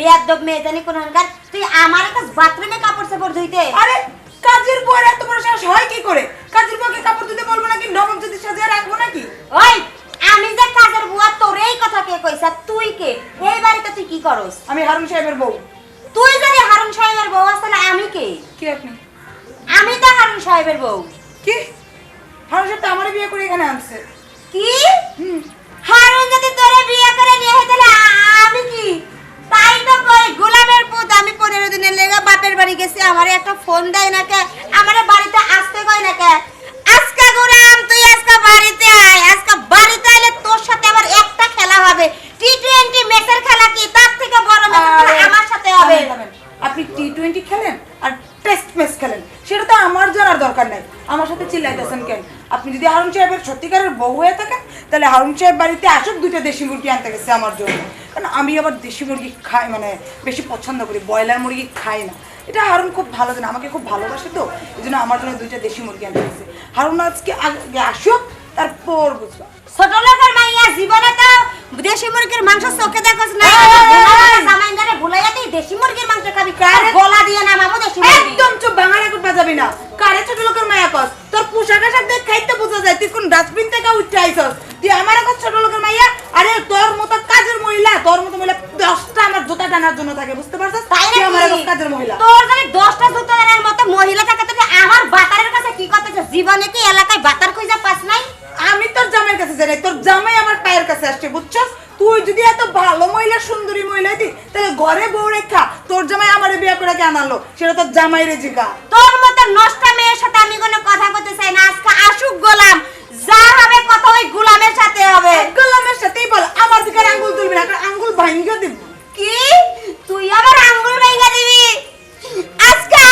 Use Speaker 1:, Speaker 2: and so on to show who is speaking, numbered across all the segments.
Speaker 1: বেয়াদব মেয়ে জানি কোন তুই আমার কাছে বাথরুমে কাপড় চাপড় ধুইতে।
Speaker 2: আরে কাজের বউয়ের এত বড় সাহস হয় কি করে? কাজের বউকে কাপড় ধুতে বলব নাকি? নবম যদি সাজিয়ে রাখব নাকি?
Speaker 1: ওই আমি যে কাজের বুয়া তোর এই কথা কে কইছা? তুই কে? এই বাড়িতে তুই কি করস?
Speaker 2: আমি হারুন সাহেবের বউ।
Speaker 1: তুই যদি হারুন সাহেবের বউ আস তাহলে আমি কে?
Speaker 2: কি আপনি?
Speaker 1: আমি তো হারুন সাহেবের বউ।
Speaker 2: কি? হারুন সাহেব তো আমারই বিয়ে করে এখানে আনছে।
Speaker 1: কি?
Speaker 2: হুম।
Speaker 1: হারুন যদি তোরে বিয়ে করে নিয়ে তাহলে আমি কি? তাই তো কই? গোলামের পুত আমি পনেরো দিনের লেগে বাপের বাড়ি গেছি আমারে একটা ফোন দেয় না কে? আমারে বাড়িতে আসতে কয় না কে? আজকে গোলাম তুই আজকে বাড়িতে আয়। আজকে বাড়িতে আইলে তোর সাথে আবার একটা খেলা হবে। টি টোয়েন্টি ম্যাচের খেলা কি? তার থেকে বড়
Speaker 2: আরে,
Speaker 1: আমার সাথে হবে।
Speaker 2: আপনি টি টোয়েন্টি খেলেন আর টেস্ট ম্যাচ খেলেন? সেটা তো আমার জানার দরকার নাই। আমার সাথে চিল্লাইতেছেন কেন? আপনি যদি হারুন সাহেবের সত্যিকারের বউ হয়ে থাকেন তাহলে হারুন সাহেব বাড়িতে আসুক দুইটা দেশি মুরগি আনতে গেছে আমার জন্য। আমি আবার দেশি মুরগি খাই মানে বেশি পছন্দ করি ব্রয়লার মুরগি খাই না এটা হারুন খুব ভালো জানে আমাকে খুব ভালোবাসে তো এই জন্য আমার জন্য দুইটা দেশি মুরগি আনতে গেছে হারুন আজকে আগে আসুক তারপর বুঝবা
Speaker 1: ছোট লোকের মাইয়া জীবনে তো দেশি মুরগির মাংস চোখে দেখছ না
Speaker 2: এই!
Speaker 1: জামাইন্দারে ভুলাইয়া তুই দেশি মুরগির মাংস খাবি
Speaker 2: কারে-
Speaker 1: গলা দিয়ে নামাবো দেশি মুরগি
Speaker 2: একদম চুপ বাংলা রেকর্ড বাজাবি না কারে ছোট লোকের মায়া কস তোর পোশাক আশাক দেখ খাইতে বোঝা যায় তুই কোন ডাস্টবিন থেকে উঠে আইছস তুই আমার এখন ছোট লোকের মাইয়া আরে তোর মতো কাজের মহিলা তোর মতো মহিলা দশটা আমার জুতা টানার জন্য থাকে বুঝতে পারছিস
Speaker 1: তাই
Speaker 2: তুই আমার এখন
Speaker 1: নাকি?
Speaker 2: কাজের মহিলা
Speaker 1: তোর যদি দশটা জুতোদারের মতো মহিলা থাকে তুই আমার বাতারের কাছে কি করতেছিস জীবনে কি এলাকায় বাতার খুঁজে পাস নাই
Speaker 2: আমি তোর জামাইয়ের কাছে যাই নাই, তোর জামাই আমার পায়ের কাছে আসছে বুঝছস তুই যদি এত ভালো মহিলা সুন্দরী মহিলা দি তাহলে ঘরে বউ রেখা তোর জামাই আমারে বিয়ে করে কেন আনলো সেটা তোর জামাই রে জিগা।
Speaker 1: তোর মতো নষ্ট মেয়ের সাথে আমি কোনো কথা বলতে চাই না। আজকে আসুক গোলাম যা হবে কথা ওই গোলামের সাথে হবে।
Speaker 2: গোলামের সাথেই বল আমার দিকে আঙ্গুল তুলবি না কারণ আঙ্গুল ভাঙ্গিয়ে দিব।
Speaker 1: কি? তুই আবার আঙ্গুল ভেঙে দিবি? আজকে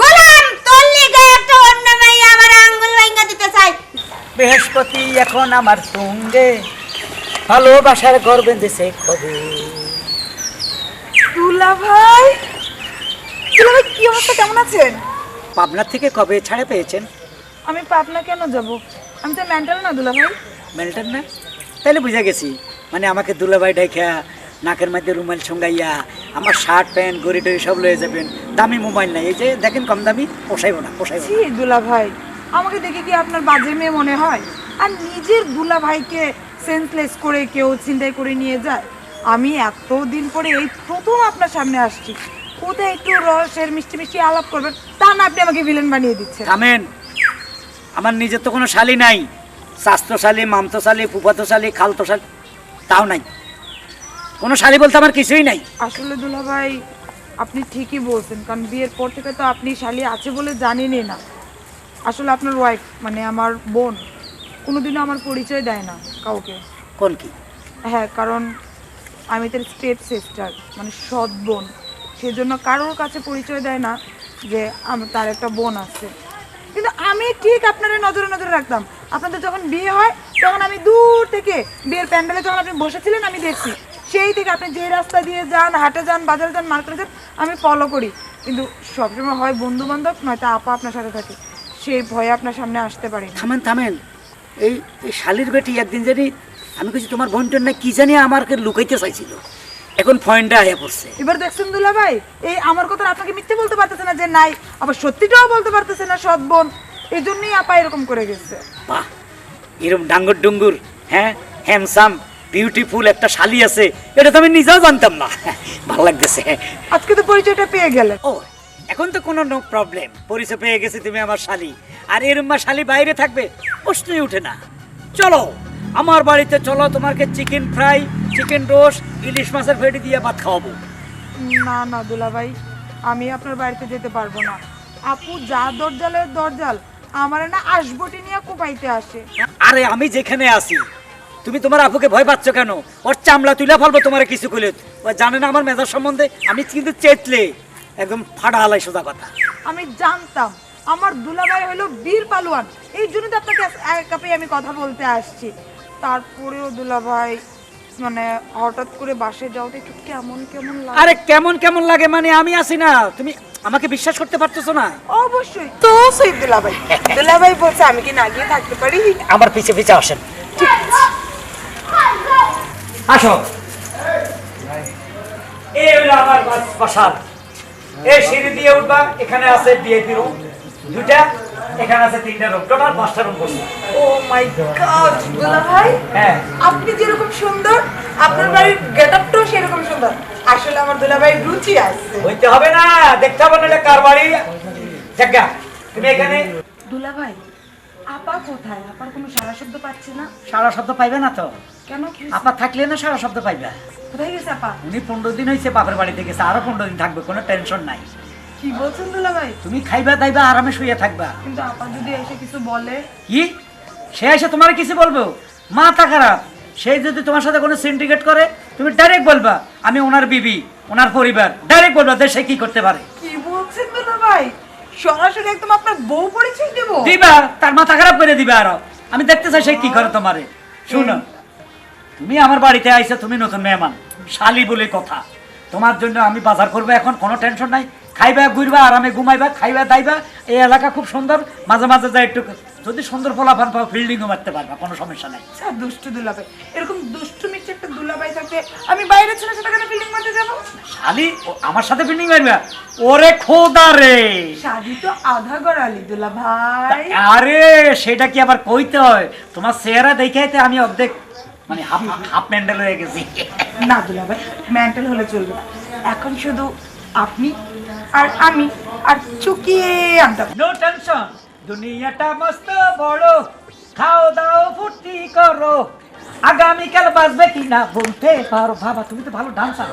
Speaker 1: গোলাম তোর লিগে একটা অন্য মেয়ে আমার আঙ্গুল ভেঙে দিতে চাই।
Speaker 3: বৃহস্পতি এখন আমার সঙ্গে ভালোবাসার ঘর বেঁধেছে কবে?
Speaker 2: দুলা ভাই দুলা ভাই কি অবস্থা? কেমন আছেন?
Speaker 3: পাবনার থেকে কবে ছাড়ে পেয়েছেন?
Speaker 2: আমি পাবনা কেন যাব? আমি তো মেন্টাল না দুলা ভাই
Speaker 3: মেলটেন না? তাহলে বুঝে গেছি। মানে আমাকে দুলাভাই ডাইখা নাকের মধ্যে রুমাল সঙ্গাইয়া আমার শার্ট প্যান্ট গড়ি টড়ি সব লয়ে যাবেন। দামি মোবাইল নাই। এই যে দেখেন কম দামি পোষাইব না পোষাইব।
Speaker 2: ছি দুলা ভাই আমাকে দেখে কি আপনার বাজে মেয়ে মনে হয়? আর নিজের দুলা ভাইকে সেন্সলেস করে কেউ চিন্তাই করে নিয়ে যায়? আমি এতদিন পরে এই প্রথম আপনার সামনে আসছি। কোথায় একটু রসের মিষ্টি মিষ্টি আলাপ করবেন তা না আপনি আমাকে ভিলেন বানিয়ে দিচ্ছেন।
Speaker 3: থামেন। আমার নিজের তো কোনো শালি নাই। স্বাস্থ্যশালী মামতশালী ফুফাতশালী খালতশালী তাও নাই। কোনো শালি বলতে আমার কিছুই নাই।
Speaker 2: আসলে দুলা ভাই আপনি ঠিকই বলছেন কারণ বিয়ের পর থেকে তো আপনি শালি আছে বলে জানেনই না। আসলে আপনার ওয়াইফ মানে আমার বোন কোনোদিনও আমার পরিচয় দেয় না কাউকে।
Speaker 3: কোন কি?
Speaker 2: হ্যাঁ কারণ আমি তার স্টেপ সিস্টার মানে সৎ বোন। সেজন্য কারোর কাছে পরিচয় দেয় না যে তার একটা বোন আছে। কিন্তু আমি ঠিক আপনাদের নজরে নজরে রাখতাম। আপনাদের যখন বিয়ে হয়, তখন আমি দূর থেকে বিয়ের প্যান্ডেলে যখন আপনি বসেছিলেন, আমি দেখছি। সেই থেকে আপনি যে রাস্তা দিয়ে যান, হাটে যান, বাজারে যান, মার্কেটে যান, আমি ফলো করি। কিন্তু সবসময় হয় বন্ধু বান্ধব নয়তো আপা আপনার সাথে থাকে। সেই ভয়ে আপনার সামনে আসতে পারে
Speaker 3: থামেন থামেন। এই এই শালির বেটি একদিন জানি, আমি কিছু তোমার বোনটার না কি জানি আমাকে লুকাইতে চাইছিল? এখন ফয়েনটা আয়া পড়ছে।
Speaker 2: এবার দেখছেন দুলা ভাই এই আমার কথা আপনাকে মিথ্যে বলতে পারতেছে না যে নাই আবার সত্যিটাও বলতে পারতেছে না সৎ বোন এই জন্যই আপা এরকম করে গেছে।
Speaker 3: বাহ এরকম ডাঙ্গর ডুঙ্গুর হ্যাঁ হ্যামসাম বিউটিফুল একটা শালি আছে এটা তো আমি নিজেও জানতাম না। ভালো লাগতেছে।
Speaker 2: আজকে তো পরিচয়টা পেয়ে গেলে।
Speaker 3: ও এখন তো কোনো নো প্রবলেম পরিচয় পেয়ে গেছি তুমি আমার শালি। আর এরম শালি বাইরে থাকবে প্রশ্নই ওঠে না। চলো। আমার বাড়িতে চলো তোমাকে চিকেন ফ্রাই চিকেন রোস্ট ইলিশ মাছের ভেড়ি দিয়ে ভাত খাওয়াবো।
Speaker 2: না না দুলা ভাই আমি আপনার বাড়িতে যেতে পারব না। আপু যা দরজালের দরজাল আমার না আসবটি নিয়ে কোপাইতে আসে।
Speaker 3: আরে আমি যেখানে আছি তুমি তোমার আপুকে ভয় পাচ্ছ কেন? ওর চামড়া তুলে ফেলব তোমার কিছু করলে ও জানে না আমার মেজার সম্বন্ধে আমি কিন্তু চেতলে। একদম ফাটা হালাই সোজা কথা।
Speaker 2: আমি জানতাম আমার দুলাভাই হলো বীর পালোয়ান। এই জন্য তো আপনাকে এক কাপে আমি কথা বলতে আসছি। তারপরেও দুলাভাই মানে হঠাৎ করে বাসে যাও তো একটু কেমন কেমন লাগে?
Speaker 3: আরে কেমন কেমন লাগে মানে আমি আছি না। তুমি আমাকে বিশ্বাস করতে পারতেছো না?
Speaker 2: অবশ্যই। তো সেই দুলাভাই। দুলাভাই বলছে আমি কি না গিয়ে থাকতে পারি?
Speaker 3: আমার পিছে পিছে আসেন। আসো। এই হলো আমার বাস- বাসার। এই সিঁড়ি দিয়ে উঠবা এখানে আছে ভিআইপি রুম দুটা এখানে আছে তিনটা রুম টোটাল পাঁচটা রুম করব
Speaker 2: ও মাই গড দুলা ভাই
Speaker 3: হ্যাঁ।
Speaker 2: আপনি যেরকম সুন্দর আপনার বাড়ির গেটআপটাও সেরকম সুন্দর। আসলে আমার দুলা ভাই রুচি আছে।
Speaker 3: হইতে হবে না দেখতে হবে না কার বাড়ি। জায়গা তুমি এখানে
Speaker 2: দুলা ভাই আপা কোথায়? আপার কোনো সারা শব্দ পাচ্ছে না?
Speaker 3: সারা শব্দ পাইবে না তো।
Speaker 2: কেন
Speaker 3: আপা থাকলে না সারা শব্দ পাইবে?
Speaker 2: কোথায় গেছে আপা?
Speaker 3: উনি পনেরো দিন হয়েছে বাপের বাড়িতে গেছে আরও পনেরো দিন থাকবে কোনো টেনশন নাই।
Speaker 2: কি বলছেন দুলা ভাই
Speaker 3: তুমি খাইবা দাইবা আরামে শুয়ে থাকবা।
Speaker 2: কিন্তু আপা যদি এসে কিছু বলে?
Speaker 3: কি? সে এসে তোমার কিছু বলব? মাথা খারাপ। সে যদি তোমার সাথে কোনো সিন্ডিকেট করে তুমি ডাইরেক্ট বলবা আমি ওনার বিবি ওনার পরিবার। ডাইরেক্ট বলবা সে কি করতে পারে।
Speaker 2: কি বলছেন দুলা ভাই সরাসরি একদম আপনার বউ পরিচয় দেব?
Speaker 3: দিবা তার মাথা খারাপ করে দিবা আরও। আমি দেখতে চাই সে কি করে তোমারে। শুনো তুমি আমার বাড়িতে আইছো তুমি নতুন মেহমান। শালি বলে কথা। তোমার জন্য আমি বাজার করব এখন কোনো টেনশন নাই। খাইবা ঘুরবা আরামে ঘুমাইবা খাইবা দাইবা। এই এলাকা খুব সুন্দর। মাঝে মাঝে যায় একটু যদি সুন্দর ফলাফান পাও ফিল্ডিংও মারতে পারবা কোনো সমস্যা নাই।
Speaker 2: আচ্ছা দুষ্টু দুলা ভাই এরকম দুষ্টু মিষ্টি একটা দুলা ভাই থাকতে আমি বাইরে ছিল সেটা কেন ফিল্ডিং মারতে যাব?
Speaker 3: শালি ও- আমার সাথে ফিল্ডিং মারবা? ওরে খোদা রে!
Speaker 2: শাদি তো আধা গড়ালি দুলা ভাই
Speaker 3: আরে সেটা কি আবার কইতে হয়? তোমার চেহারা দেখাইতে আমি অর্ধেক মানে হাফ হাফ ম্যান্ডেল হয়ে গেছি।
Speaker 2: না দুলা ভাই মেন্টাল হলে চলবে এখন শুধু আপনি আর আমি আর চুকিয়ে আনতে
Speaker 3: নো টেনশন দুনিয়াটা মস্ত বড়। খাও দাও ফুর্তি করো। আগামীকাল বাজবে কি না বলতে পারো। বাবা তুমি তো ভালো ডান্সার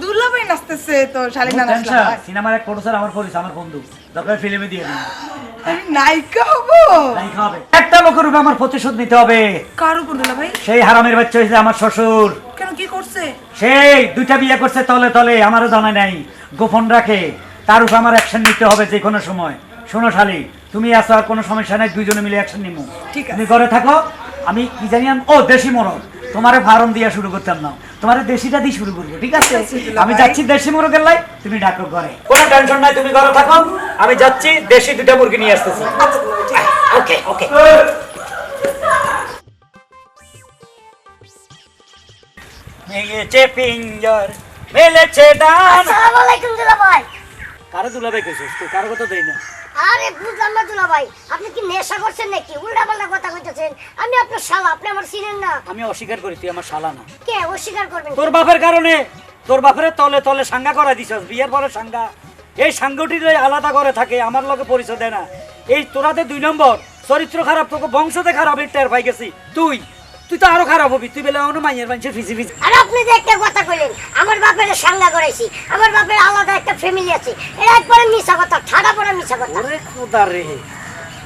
Speaker 2: দুলা ভাই নাচতেছে তো শালিনা নাচলা
Speaker 3: সিনেমার এক প্রডিউসার আমার পরিচয় আমার বন্ধু। দরকার ফিল্মে দিয়ে দিন।
Speaker 2: নায়িকা হব?
Speaker 3: নায়িকা হবে। একটা লোকের উপর আমার প্রতিশোধ নিতে হবে।
Speaker 2: কার উপর দুলা ভাই
Speaker 3: সেই হারামের বাচ্চা হয়েছে আমার শ্বশুর।
Speaker 2: কেন কি করছে?
Speaker 3: সেই দুইটা বিয়ে করছে তলে তলে আমারও জানা নাই। গোপন রাখে। তার উপর আমার অ্যাকশন নিতে হবে যে কোনো সময়। শোনো শালি তুমি আসো আর কোনো সমস্যা নাই দুইজনে মিলে অ্যাকশন নিবো
Speaker 2: ঠিক আছে।
Speaker 3: তুমি ঘরে থাকো আমি কি জানি ও দেশি মোরগ। তোমারে ফার্ম দিয়া শুরু করতাম না। তোমারে দেশিটা দিয়ে শুরু করব ঠিক আছে? আমি যাচ্ছি দেশি মুরগের লাই তুমি ডাকো ঘরে। কোনো টেনশন নাই তুমি ঘরে থাকো। আমি যাচ্ছি দেশি দুটা মুরগি নিয়ে আসতেছি। ওকে ওকে ভেঙেছে পিঞ্জর। মেলেছে ডান
Speaker 4: আসসালামু আলাইকুম দুলা ভাই
Speaker 3: কারে দুলাভাই কইছিস তুই? কারও কথা দেই না।
Speaker 4: আরে বুঝলাম না দুলা ভাই আপনি কি নেশা করছেন নাকি? উল্টা পাল্টা কথা কইতেছেন। আমি আপনার শালা আপনি আমার চিনেন না।
Speaker 3: আমি অস্বীকার করি তুই আমার শালা না।
Speaker 4: কে অস্বীকার করবেন
Speaker 3: তোর বাপের কারণে তোর বাপের তলে তলে সাঙ্গা করা দিছস বিয়ের পরে সাঙ্গা। এই সাঙ্গটি আলাদা করে থাকে আমার লগে পরিচয় দেয় না। এই তোরাতে দুই নম্বর চরিত্র খারাপ তোকে বংশতে খারাপ টের পাই গেছি। তুই। তুই তো আরও খারাপ হবি তুই বেলা অন্য মাইয়ের মানুষের ফিসি ফিসি
Speaker 4: আর আপনি যে একটা কথা কইলেন আমার বাপের সাঙ্গা করাইছি আমার বাপের আলাদা একটা ফ্যামিলি আছে এটা একবারে মিছা কথা ঠাডা পড়া মিছা কথা।
Speaker 3: ওরে খোদা রে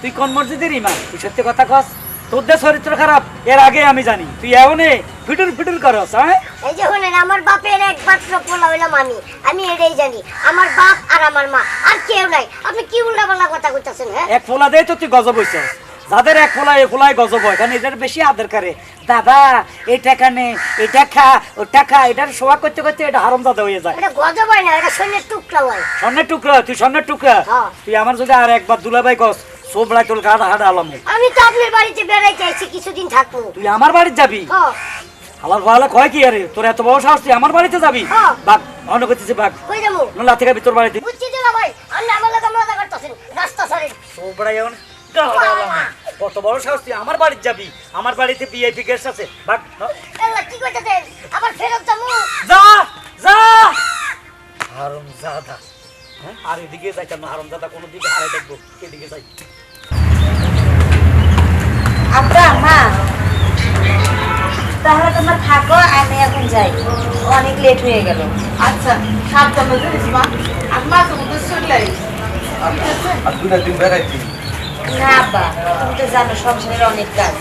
Speaker 3: তুই কোন মসজিদের ইমাম? তুই সত্যি কথা কস তোর যে চরিত্র খারাপ এর আগে আমি জানি। তুই এমনে ফিটুল ফিটুল করস হ্যাঁ?
Speaker 4: এই যে হলেন আমার বাপের একমাত্র পোলা হইলাম আমি আমি এটাই জানি আমার বাপ আর আমার মা আর কেউ নাই। আপনি কি উল্টা পাল্টা কথা কইতেছেন হ্যাঁ?
Speaker 3: এক ফোলা দেয় তো তুই গজব হইছস। যাদের এক ফোলা এ ফোলায় গজব হয়। কারণ এদের বেশি আদর করে। দাদা এই টাকা নে এই টাকা ও টাকা এটার সোয়া করতে করতে এটা হারম দাদা হয়ে যায়।
Speaker 4: এটা গজব হয় না এটা সৈন্যের টুকরা হয়।
Speaker 3: স্বর্ণের টুকরা তুই স্বর্ণের টুকরা।
Speaker 4: হ্যাঁ।
Speaker 3: তুই আমার যদি আর একবার দুলাভাই কস সোবড়া তোর গাড়া হাড়া আলাম।
Speaker 4: আমি তো আপনার বাড়িতে বেড়াইতে আইছি কিছুদিন থাকব।
Speaker 3: তুই আমার বাড়িতে যাবি?
Speaker 4: হ্যাঁ
Speaker 3: হালার ভালো কয় কি আরে? তোর এত বড় সাহস তুই আমার বাড়িতে যাবি?
Speaker 4: হ্যাঁ।
Speaker 3: বাঘ অন্য করতেছি বাঘ?
Speaker 4: কই যাব?
Speaker 3: লাথি খাবি তোর বাড়িতে।
Speaker 4: বুঝছি দিলা ভাই আপনি আমার লাগে মজা করতেছেন রাস্তা সারেন
Speaker 3: সোবড়া আলাম। কত বড় সাহস তুই আমার বাড়িতে যাবি আমার বাড়িতে বিআইপি গেস্ট আছে
Speaker 4: আল্লাহ কি কইতেছেন? আবার ফেরত যাব।
Speaker 3: যা যা! হারম জাদা হ্যাঁ? আর এদিকে যাইতাম না হারম জাদা কোনো দিকে হারাই দেখব এদিকে যাই।
Speaker 1: আব্বা মা। তাহলে তোমরা থাকো আমি এখন যাই। অনেক লেট হয়ে গেল।
Speaker 2: আচ্ছা সাবধানে যাইস মা। আমি মাঝে মধ্যে চলে আইস
Speaker 5: আর দুটা দিন বেড়াইছি।
Speaker 1: না আব্বা তুমি তো জানো সংসারের অনেক কাজ।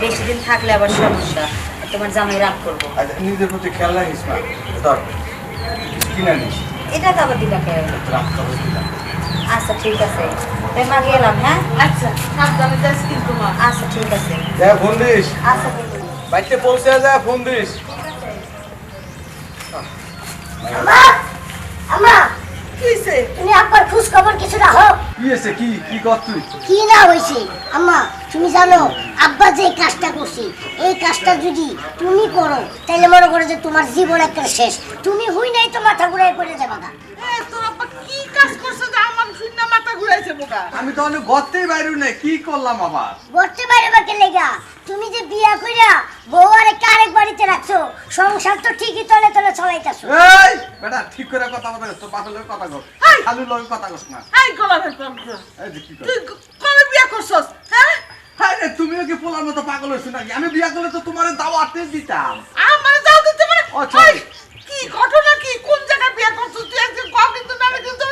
Speaker 1: বেশি দিন থাকলে আবার সমস্যা। তোমার জামাই রাগ করব।
Speaker 5: আচ্ছা নিজের প্রতি খেয়াল রাখিস না ধর কিনে নিস।
Speaker 1: এটা তো আবার দিলা কে। আচ্ছা ঠিক আছে। তাই মা গেলাম হ্যাঁ?
Speaker 2: আচ্ছা সাবধানে যাইস কিন্তু মা।
Speaker 1: আচ্ছা ঠিক আছে।
Speaker 5: যা ফোন দিস।
Speaker 1: আচ্ছা
Speaker 5: বাড়িতে পৌঁছে যা ফোন দিস।
Speaker 4: আমা আমা তুমি আব্বার খোঁজ খবর কিছু রাখো।
Speaker 5: কি আছে কি কি কর তুই?
Speaker 4: কি না হইছে? আম্মা তুমি জানো আব্বা যে কাজটা করছি এই কাজটা যদি তুমি করো তাহলে মনে করো যে তোমার জীবন একটা শেষ। তুমি হুই নাই তো মাথা ঘুরাই পড়ে যাবে না
Speaker 5: আমি তো অনেক গর্তেই বাইরে নেই কি করলাম আবার?
Speaker 4: করতে পারবে বাকে লেগা? তুমি যে বিয়া কইরা বউ আর একটা আরেক বাড়িতে রাখছো সংসার তো ঠিকই তলে তলে চলাইতাছো।
Speaker 5: এই বেটা ঠিক করে কথা লোক কথা কর কথা কস না।
Speaker 2: এই
Speaker 5: কর
Speaker 2: তুই কবে বিয়ে করছস?
Speaker 5: তুমিও কি পোলার মতো পাগল হয়েছো নাকি? আমি বিয়া করলে তো তোমার দাওয়াতে দিতাম।
Speaker 2: আমার যাও দিতে মানে? কি ঘটনা কি? কোন জায়গায় বিয়ে করছস তুই একদিন কম কিন্তু না কিন্তু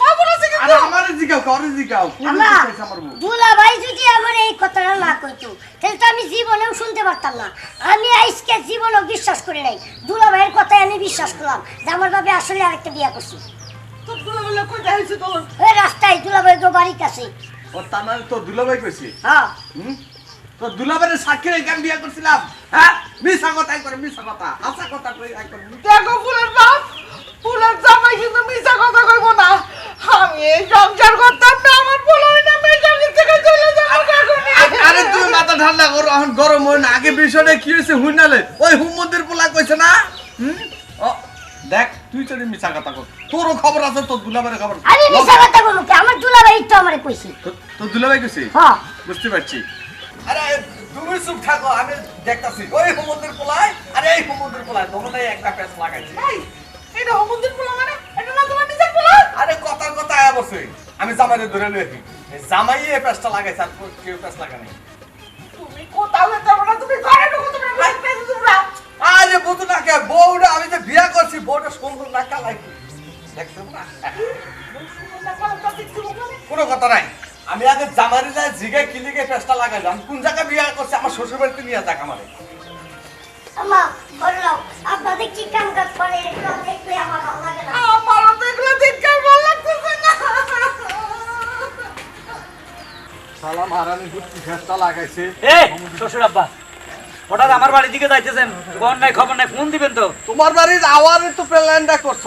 Speaker 2: খবর আছে
Speaker 5: আরে
Speaker 2: কিন্তু
Speaker 5: আমার জিগাও করে জিগাও। কোন
Speaker 4: আমা
Speaker 5: আমার
Speaker 4: দুলা ভাই যদি আমার এই কথাটা না কইতো তাহলে তো আমি জীবনেও শুনতে পারতাম না। আমি আজকে জীবনেও বিশ্বাস করি নাই। দুলা ভাইয়ের কথাই আমি বিশ্বাস করলাম যে আমার বাবা আসলে আরেকটা বিয়া করছি।
Speaker 2: বলে কই যাইছে তোর?
Speaker 4: রাস্তায় দুলা ভাই গো বাড়ির কাছে
Speaker 5: ও তা না তো দুলাভাই কইছি?
Speaker 4: হ্যাঁ?
Speaker 5: হুম? তো দুলাভাইয়ের সাক্ষী রেখে আমি বিয়া করছিলাম। হ্যাঁ? মিশা কথা করে মিশা কথা। আশা কথা কই একবার
Speaker 2: দেখো ফুলের বাপ ফুলের জামাই কিন্তু মিছা কথা কইব না। আমি এই সংসার করতাম না আমার বলাই না থেকে চলে
Speaker 5: আরে মাথা ঠান্ডা করো এখন গরম হয় না। আগে বিষয়টা কি হয়েছে হুইনালে ওই হুমুদের পোলা কইছে না? হুম? ও দেখ তুই তো মিশা কথা কর তোরও খবর আছে তোর দুলাভাইয়ের খবর
Speaker 4: আমি মিশা কথা বলব কি আমার দুলা ভাই তো আমারে কইছি।
Speaker 5: তো- তোর দুলাভাই কইছে?
Speaker 4: হ্যাঁ।
Speaker 5: বুঝতে পারছি। আরে তুমি চুপ থাকো আমি দেখতাছি। ওই হুমুদের পোলায় আরে এই হুমুদের পোলায় দোকানে একটা প্যাচ লাগাইছে।
Speaker 2: এই, এটা অমন্দির পোলা মানে? এটা না তোমার নিজের পোলা?
Speaker 5: আরে কথার কথা আয়া বসে। আমি জামাইরে ধরে লই জামাই এই প্যাচটা লাগাইছে আর কেউ প্যাচ লাগা নাই।
Speaker 2: তুমি কোথাও যেতে পারো না তুমি ঘরে ঢুকো তোমরা ভাই পেয়ে তোমরা
Speaker 5: বুঝো না কে? বউটা আমি যে বিয়া করছি বউটা সুন্দর না কালাই দেখছ না? কোনো কথা নাই। আমি আগে জামারি যায় জিগায় কিলিগে পেস্টা লাগাইলাম কোন জায়গায় বিয়া করছে? আমার শ্বশুর বাড়িতে নিয়ে যাক আমারে।
Speaker 4: আমা বললাম আপনাদের কি কাম কাজ করে? একটু দেখলে আমার ভালো লাগে না।
Speaker 2: আমারও তো এগুলো দেখতে ভালো লাগতেছে না।
Speaker 5: সালাম হারানি গুটি পেস্টা লাগাইছে?
Speaker 3: শ্বশুর আব্বা। হঠাৎ আমার বাড়ির দিকে যাইতেছেন কোন নাই খবর নাই ফোন দিবেন তো।
Speaker 5: তোমার বাড়ির আওয়ারে তো প্ল্যানটা করছ।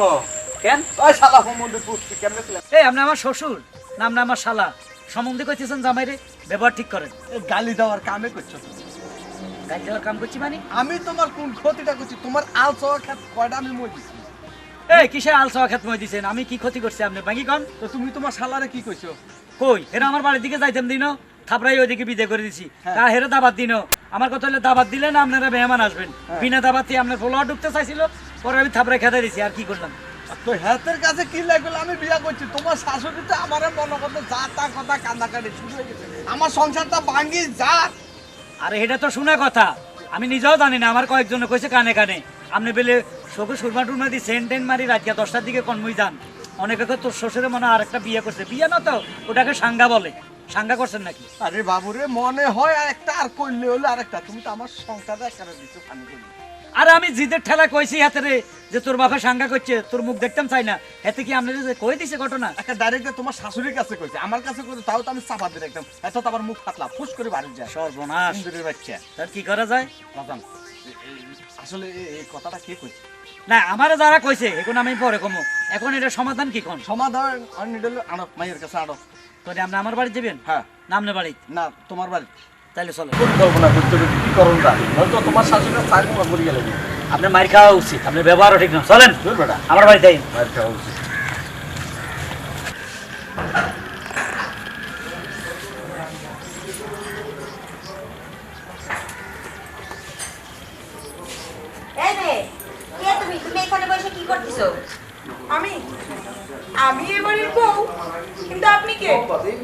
Speaker 3: কেন?
Speaker 5: ওই শালা হুমুন্দি পুষ্টি কেমনে ছিল
Speaker 3: এই আপনি আমার শ্বশুর নাম না আমার শালা। সম্বন্ধে কইতেছেন জামাইরে ব্যবহার ঠিক করেন।
Speaker 5: গালি দেওয়ার কামে করছ।
Speaker 3: গাড়ি দেওয়ার কাম করছি মানে?
Speaker 5: আমি তোমার কোন ক্ষতিটা করছি? তোমার আল চাওয়া খেত কয়টা আমি মই দিছি?
Speaker 3: এই কিসের আল চাওয়া খেত মই দিছেন? আমি কি ক্ষতি করছি আপনি? ভাঙি কন
Speaker 5: তো তুমি তোমার শালারে কি কইছো?
Speaker 3: কই? এরা আমার বাড়ির দিকে যাইতাম দিন। থাপড়াই ওইদিকে বিদে করে দিছি।
Speaker 5: হ্যাঁ।
Speaker 3: তা হেরে দাবাত দিন। আমার কথা হলে দাবাত দিলেন আপনারা মেহমান আসবেন।
Speaker 5: হ্যাঁ।
Speaker 3: বিনা দাবাত দিয়ে আপনার ফলোয়ার ঢুকতে চাইছিল পরে আমি থাপড়াই খেতে দিছি আর কি করলাম?
Speaker 5: তো হাতের কাছে কি লাগল? আমি বিয়া করছি। তোমার শাশুড়ি তো আমার মনে করতে যা তা কথা কান্দাকাটি শুরু হয়ে গেছে। আমার সংসারটা ভাঙ্গি যা।
Speaker 3: আরে এটা তো শোনা কথা। আমি নিজেও জানি না আমার কয়েকজনে কইছে কানে কানে। আপনি বেলে চোখে সুরমা টুরমা দিয়ে সেন্ট টেন মারি রাত দশটার দিকে কনমুই যান। অনেকে তো তোর শ্বশুরে মনে হয় আরেকটা বিয়ে করছে। বিয়ে না তো ওটাকে সাঙ্গা বলে। সাঙ্গা করছেন নাকি?
Speaker 5: আরে বাবুরে মনে হয় আর একটা আর করলে হলো আরেকটা। তুমি তো আমার সংসারে একেবারে দিচ্ছ পানি করে
Speaker 3: আর আমি জিদের ঠেলা কইছি হাতে রে যে তোর বাপে সাঙ্গা করছে তোর মুখ দেখতাম চাই না। এতে কি আপনি যে কই দিছে ঘটনা?
Speaker 5: একটা ডাইরেক্ট তোমার শাশুড়ির কাছে কইছে আমার কাছে কইছে তাও তো আমি চাপা দিয়ে রাখতাম। এত তো আবার মুখ ফাটলা ফুস করে বাড়ি যায়।
Speaker 3: সর্বনাশ।
Speaker 5: সুন্দরীর বাচ্চা।
Speaker 3: তার কি করা যায়?
Speaker 5: এ- আসলে এই কথাটা কে কইছে?
Speaker 3: না আমারে যারা কইছে এখন আমি পরে কমো। এখন এটা সমাধান কি কোন?
Speaker 5: সমাধান আমি নিডল আনো মাইয়ের কাছে আনো
Speaker 3: তোরে আপনি আমার বাড়ি যাবেন?
Speaker 5: হ্যাঁ।
Speaker 3: নামনে বাড়ি
Speaker 5: না তোমার বাড়ি
Speaker 3: তাইলে চলো।
Speaker 5: পরিকল্পনা করতে হবে? কি করণ হয়তো তোমার শাশুড়ি তোমার মরে গেলে
Speaker 3: আপনি মার খাওয়া উচিত আপনি ব্যবহারও ঠিক না। চলেন।
Speaker 5: চল বেটা
Speaker 3: আমার বাড়ি যাই
Speaker 5: মার খাওয়া উচিত
Speaker 1: এই রে কে তুমি তুমি এখানে বসে কি করতেছো
Speaker 2: আমি আমি এবারের বউ কিন্তু আপনি কে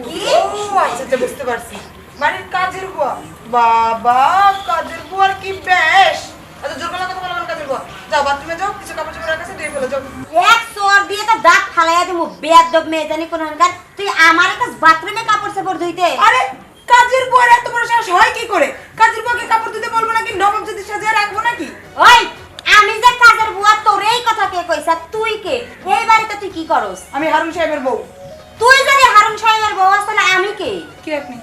Speaker 1: কি
Speaker 2: ও আচ্ছা আচ্ছা বুঝতে পারছি বাড়ির কাজের বুয়া বাবা কাজের বুয়ার কি বেশ? এত জোর গলা কথা বলো কাজের বুয়া যাও বাথরুমে যাও কিছু কাপড় চোপড় রাখাছে ধুয়ে ফেলো যাও।
Speaker 1: এক সোয়ার দিয়ে তো দাঁত ফালাইয়া দিমু বেয়াদব মেয়ে জানি কোন গান তুই আমার কাছে বাথরুমে কাপড় চাপড় ধুইতে।
Speaker 2: আরে কাজের বুয়ার এত বড় সাহস হয় কি করে? কাজের বুয়াকে কাপড় ধুতে বলব নাকি নবাব যদি সাজিয়ে রাখব নাকি?
Speaker 1: ওই আমি যে কাজের বুয়া তোর এই কথা কে কইছা তুই কে? এই বাড়িতে তুই কি করস?
Speaker 2: আমি হারুন সাহেবের বউ।
Speaker 1: তুই যদি হারুন সাহেবের বউ আমি কে?
Speaker 2: কি আপনি?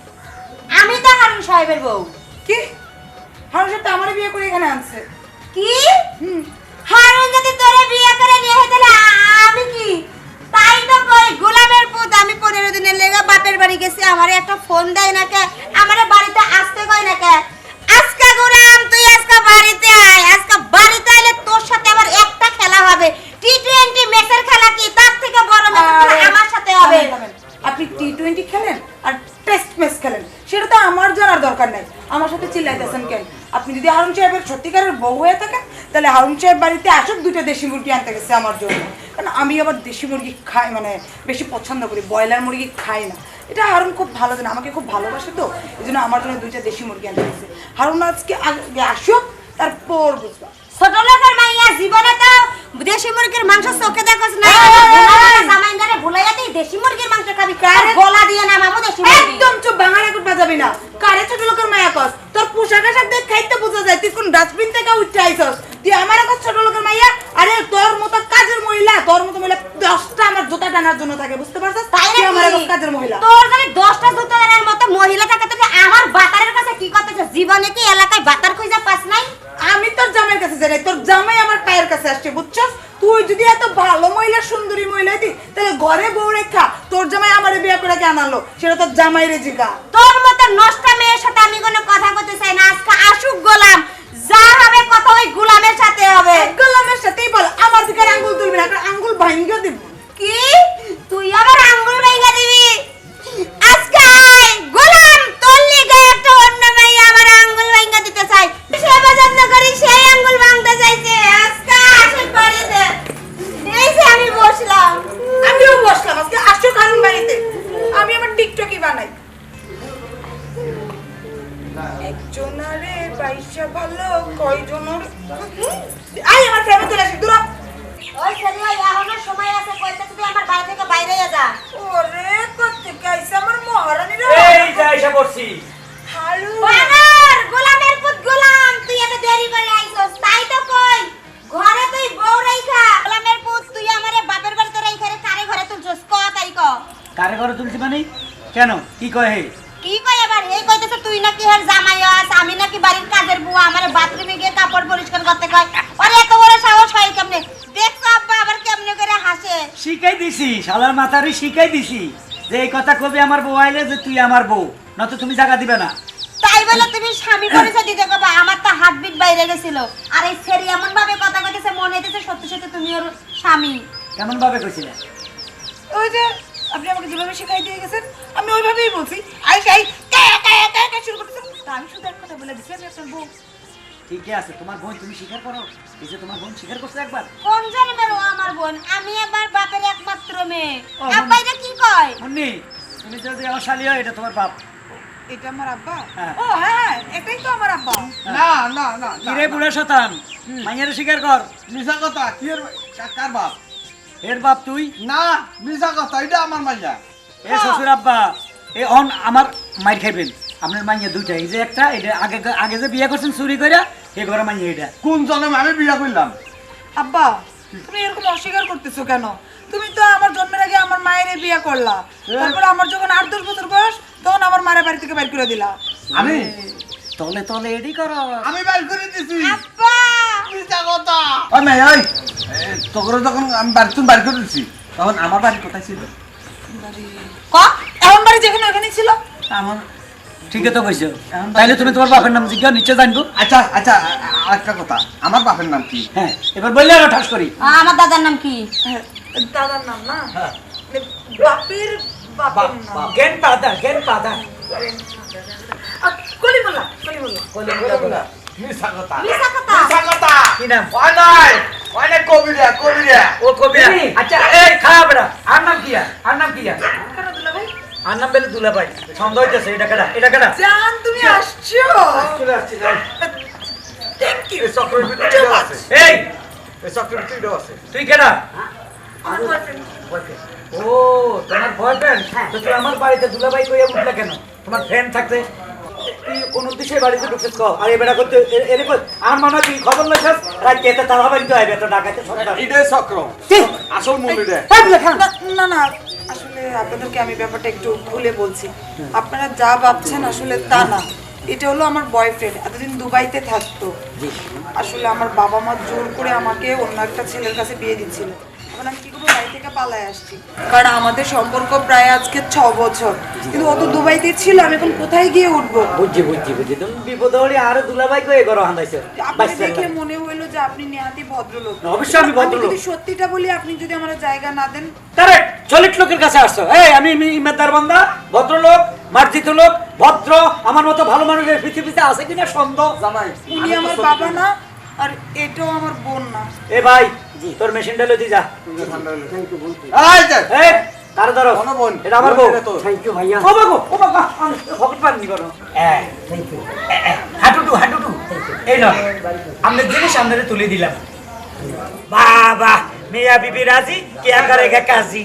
Speaker 1: আমি তো হারুন সাহেবের বউ।
Speaker 2: কি? হারুন সাহেব তো আমারে বিয়ে করে এখানে আনছে।
Speaker 1: কি? হারুন যদি তোরে বিয়ে করে নিয়ে তাহলে আমি কি? তাই তো কই গোলামের পুত আমি পনেরো দিনের লেগে বাপের বাড়ি গেছি আমার একটা ফোন দেয় না কে
Speaker 2: হারুন সাহেব বাড়িতে আসুক দুটো দেশি মুরগি আনতে গেছে আমার জন্য। কারণ আমি আবার দেশি মুরগি খাই মানে বেশি পছন্দ করি ব্রয়লার মুরগি খাই না। এটা হারুন খুব ভালো জানে আমাকে খুব ভালোবাসে তো এই জন্য আমার জন্য দুইটা দেশি মুরগি আনতে গেছে। হারুন আজকে আগে আসুক তারপর বুঝবা।
Speaker 1: ছোট লোকের মাইয়া জীবনে তো দেশি মুরগির মাংস চোখে দেখছ না। ভুলাইয়া দেশি মুরগির মাংস খাবি। কার গলা দিয়ে না মামু দেশি
Speaker 2: একদম চুপ বাঙালি রেকর্ড বাজাবি না। কারে ছোট লোকের মায়া কস? তোর পোশাক আশাক দেখ খাইতে বোঝা যায় তুই কোন ডাস্টবিন থেকে উঠে আইছস? তুই আমার এখন ছোট লোকের মাইয়া? আরে তোর মতো কাজের মহিলা তোর মতো মহিলা দশটা আমার জুতা টানার জন্য থাকে বুঝতে পারছিস?
Speaker 1: তাই
Speaker 2: তুই আমার এখন কাজের মহিলা।
Speaker 1: তোর যদি দশটা জুতোর মতো মহিলা থাকে তুই আমার বাতারের কাছে কি করতেছ? জীবনে কি এলাকায় বাতার খুঁজে পাস নাই?
Speaker 2: আমি তোর জামাইয়ের কাছে যাই তোর জামাই আমার পায়ের কাছে আসছে বুঝছস? তুই যদি এত ভালো মহিলা সুন্দরী মহিলা তাহলে ঘরে বউ রেখা তোর জামাই আমারে বিয়ে করে আনলো? সেটা তোর জামাইরে জিগা।
Speaker 1: তোর মতো নষ্ট মেয়ের সাথে আমি কোনো কথা বলতে চাই না আজকে আসুক গোলাম। যা হবে কথা ওই গোলামের সাথে হবে।
Speaker 2: গোলামের সাথেই বল আমার দিকে আঙ্গুল তুলবি না আঙ্গুল ভাঙ্গিয়ে দিব।
Speaker 1: কি? তুই আবার আঙ্গুল
Speaker 2: আই আমার ফ্রেমে চলে আসি দূর
Speaker 1: ওই ছেলে এখনও সময় আছে কইতে তুই আমার বাড়ি থেকে বাইরে যা।
Speaker 2: ওরে কত কাইছে আমার মহারানী রে?
Speaker 3: এই যা এসে পড়ছি।
Speaker 2: হালু।
Speaker 1: বানর গোলামের পুত গোলাম তুই এত দেরি করে আইছস তাই তো কই ঘরে তুই বউ রাইখা। গোলামের পুত তুই আমারে বাপের বাড়িতে রাইখা রে কারে ঘরে তুলছস ক তাই ক।
Speaker 3: কারে ঘরে তুলছি মানে? কেন? কি কয় হে?
Speaker 1: কি এই কইতেছে তুই নাকি হের জামাই আস আমি নাকি বাড়ির কাজের বুয়া আমারে বাথরুমে কাপড় পরিষ্কার করতে কয় আরে এত বড় সাহস হয় কেমনে? দেখছ আব্বা আবার কেমনে করে হাসে?
Speaker 3: শিখাই দিছি শালার মাথারে শিখাই দিছি যে এই কথা কবি আমার বউ আইলে যে তুই আমার বউ নয়তো তুমি জায়গা দিবে না।
Speaker 1: তাই বলে তুমি স্বামী পরিচয় দিতে কবা আমার তো হার্টবিট বাইরে গেছিল। আর এই ছেড়ে এমন ভাবে কথা কইতেছে মনে হইতেছে সত্যি সত্যি তুমি ওর স্বামী।
Speaker 3: কেমন ভাবে কইছিলে?
Speaker 2: ওই যে আপনি আমাকে যেভাবে শিখাই দিয়ে গেছেন আমি ওইভাবেই বলছি। আই খাই কায়া কায়া কায়া কায়া শুরু করতেছেন তা আমি শুধু এক কথা বলে দিছি আমি আপনার বউ।
Speaker 3: ঠিকই আছে তোমার বোন তুমি স্বীকার করো? এই যে তোমার বোন স্বীকার করছ একবার।
Speaker 1: কোন জন্মের ও আমার বোন? আমি এবার বাপের একমাত্র মেয়ে। আব্বা এটা কি কয়?
Speaker 3: মুন্নি তুমি যদি আমার শালি হয় এটা তোমার বাপ।
Speaker 2: এটা আমার আব্বা?
Speaker 3: হ্যাঁ।
Speaker 2: ও হ্যাঁ এটাই তো আমার আব্বা।
Speaker 5: না না না না,
Speaker 3: কিরে। বুড়া শতান মাইয়ারে স্বীকার কর।
Speaker 5: মিশা কথা কি এর কার বাপ?
Speaker 3: এর বাপ তুই?
Speaker 5: না মিশা কথা এটা আমার মাইয়া।
Speaker 3: এ শ্বশুর আব্বা এ অন আমার মাইর খাইবেন। আপনার মাইয়া দুইটা এই যে একটা এটা আগে আগে যে বিয়ে করছেন চুরি করে এ ঘরে মাইয়া এটা।
Speaker 5: কোন জন্ম আমি বিয়া করলাম?
Speaker 2: আব্বা তুমি এরকম অস্বীকার করতেছো কেন? তুমি তো আমার জন্মের আগে আমার মায়ের বিয়ে করলা। তারপর আমার যখন আট দশ বছর বয়স তখন আমার মায়ের বাড়ি থেকে বের করে দিলা।
Speaker 5: আমি?
Speaker 3: তলে তলে এডি করো।
Speaker 5: আমি বাইর করে দিছি।
Speaker 1: আব্বা!
Speaker 5: মিশা কথা। ওই মেয়ে ওই। তোকে যখন আমি বাড়ি তুমি বাইর করে দিছি তখন আমার বাড়ি কোথায় ছিল?
Speaker 2: বাড়ি ক? এমন বাড়ি যেখানে ওখানেই ছিল?
Speaker 5: আমার
Speaker 3: ঠিকই তো কইছো। তাইলে তুমি তোমার বাপের নাম জিজ্ঞাসা নিশ্চয় জানব।
Speaker 5: আচ্ছা আচ্ছা আরেকটা কথা। আমার বাপের নাম কি?
Speaker 3: হ্যাঁ এবার বললে আরও ঠাস করি।
Speaker 1: আমার দাদার নাম কি?
Speaker 2: হ্যাঁ, দাদার নাম না? বাপের বাপের নাম। কলিমুল্লাহ কলিমুল্লাহ
Speaker 5: কথা
Speaker 1: কথা?
Speaker 5: কথা
Speaker 3: কি নাম?
Speaker 5: ওই নাই কবিরা কবিরা।
Speaker 3: ও কবি আচ্ছা এই খারাপ এটা আর নাম কি আর? আর নাম কি আর? আর নাম বেলে দুলা ভাই সন্দেহ হইতেছে এটা কেডা? এটা কেডা?
Speaker 2: জান তুমি আসছো?
Speaker 5: চলে আসছি যাই
Speaker 2: থ্যাংক ইউ
Speaker 5: চক্রের ভিতরে আছে?
Speaker 3: এই
Speaker 5: এই চক্রের ভিতরে আছে?
Speaker 3: তুই কেডা?
Speaker 2: বয়ফ্রেন্ড
Speaker 3: ও তোমার বয়ফ্রেন্ড তো তুই আমার বাড়িতে দুলাভাই কইয়া উঠলে কেন? তোমার ফ্রেন্ড থাকতে? তুই কোন উদ্দেশ্যে বাড়িতে ঢুকছিস কও আর এবেটা করতে এরে কই? আর মনে হয় তুই খবর লইছস? রাত কেতে তার হবে তো আইবে তো ডাকাতে সন্ধ্যা
Speaker 5: এটাই চক্র। আসল মূল
Speaker 2: না না আসলে আপনাদেরকে আমি ব্যাপারটা একটু খুলে বলছি। আপনারা যা ভাবছেন আসলে তা না। এটা হলো আমার বয়ফ্রেন্ড এতদিন দুবাইতে থাকতো। আসলে আমার বাবা মা জোর করে আমাকে অন্য একটা ছেলের কাছে বিয়ে দিচ্ছিল। এখন আমি কি করব বাড়ি থেকে পালায় আসছি। কারণ আমাদের সম্পর্ক প্রায় আজকে ছ বছর। কিন্তু অত দুবাইতে ছিল আমি এখন কোথায় গিয়ে উঠবো?
Speaker 3: বুঝছি বুঝছি বুঝছি। তুমি বিপদে হলে আরও দুলাভাই কয়ে করো হান্দাইছো
Speaker 2: দেখে মনে হইল যে আপনি নেহাতি ভদ্রলোক।
Speaker 3: অবশ্যই আমি ভদ্রলোক।
Speaker 2: যদি সত্যিটা বলি আপনি যদি আমার জায়গা না দেন?
Speaker 3: কারেক্ট চলিত লোকের কাছে আসছো। এই আমি ইমানদার বান্দা ভদ্রলোক মার্জিত লোক ভদ্র আমার মতো ভালো মানুষের পৃথিবীতে আছে কিনা সন্দেহ?
Speaker 5: জামাই
Speaker 2: উনি আমার বাবা না আর এটাও আমার বোন না।
Speaker 3: এ ভাই তোর মেশিনটা লই যা।
Speaker 5: এই যে।
Speaker 3: এই তার ধরো।
Speaker 5: কোনো বোন।
Speaker 3: এটা আমার বউ। থ্যাংক ইউ ভাইয়া। ও বাবু ও বাবা করো হ্যাঁ থ্যাংক ইউ হাঁটুটু। এই নাও আমাদের জিনিস আমরা তুলে দিলাম। বাবা মেয়া বিবি রাজি কে আকারে কাজী?